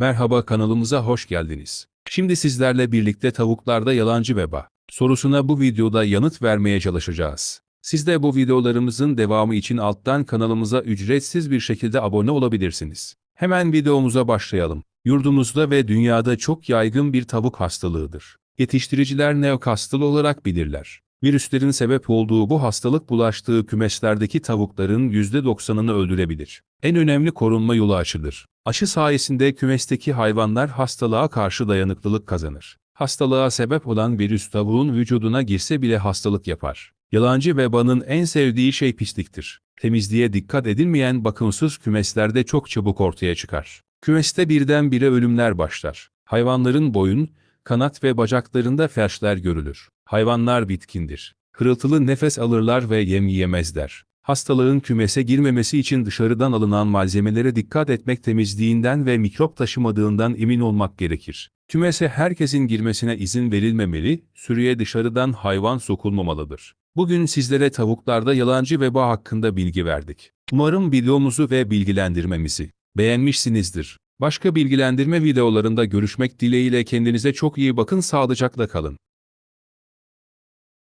Merhaba kanalımıza hoş geldiniz. Şimdi sizlerle birlikte tavuklarda yalancı veba sorusuna bu videoda yanıt vermeye çalışacağız. Siz de bu videolarımızın devamı için alttan kanalımıza ücretsiz bir şekilde abone olabilirsiniz. Hemen videomuza başlayalım. Yurdumuzda ve dünyada çok yaygın bir tavuk hastalığıdır. Yetiştiriciler neokastil olarak bilirler. Virüslerin sebep olduğu bu hastalık bulaştığı kümeslerdeki tavukların %90'ını öldürebilir. En önemli korunma yolu aşıdır. Aşı sayesinde kümesteki hayvanlar hastalığa karşı dayanıklılık kazanır. Hastalığa sebep olan virüs tavuğun vücuduna girse bile hastalık yapar. Yalancı vebanın en sevdiği şey pisliktir. Temizliğe dikkat edilmeyen bakımsız kümeslerde çok çabuk ortaya çıkar. Kümeste birdenbire ölümler başlar. Hayvanların boyun, kanat ve bacaklarında felçler görülür. Hayvanlar bitkindir. Hırıltılı nefes alırlar ve yem yiyemezler. Hastalığın kümese girmemesi için dışarıdan alınan malzemelere dikkat etmek temizliğinden ve mikrop taşımadığından emin olmak gerekir. Kümese herkesin girmesine izin verilmemeli, sürüye dışarıdan hayvan sokulmamalıdır. Bugün sizlere tavuklarda yalancı veba hakkında bilgi verdik. Umarım videomuzu ve bilgilendirmemizi beğenmişsinizdir. Başka bilgilendirme videolarında görüşmek dileğiyle kendinize çok iyi bakın sağlıcakla kalın.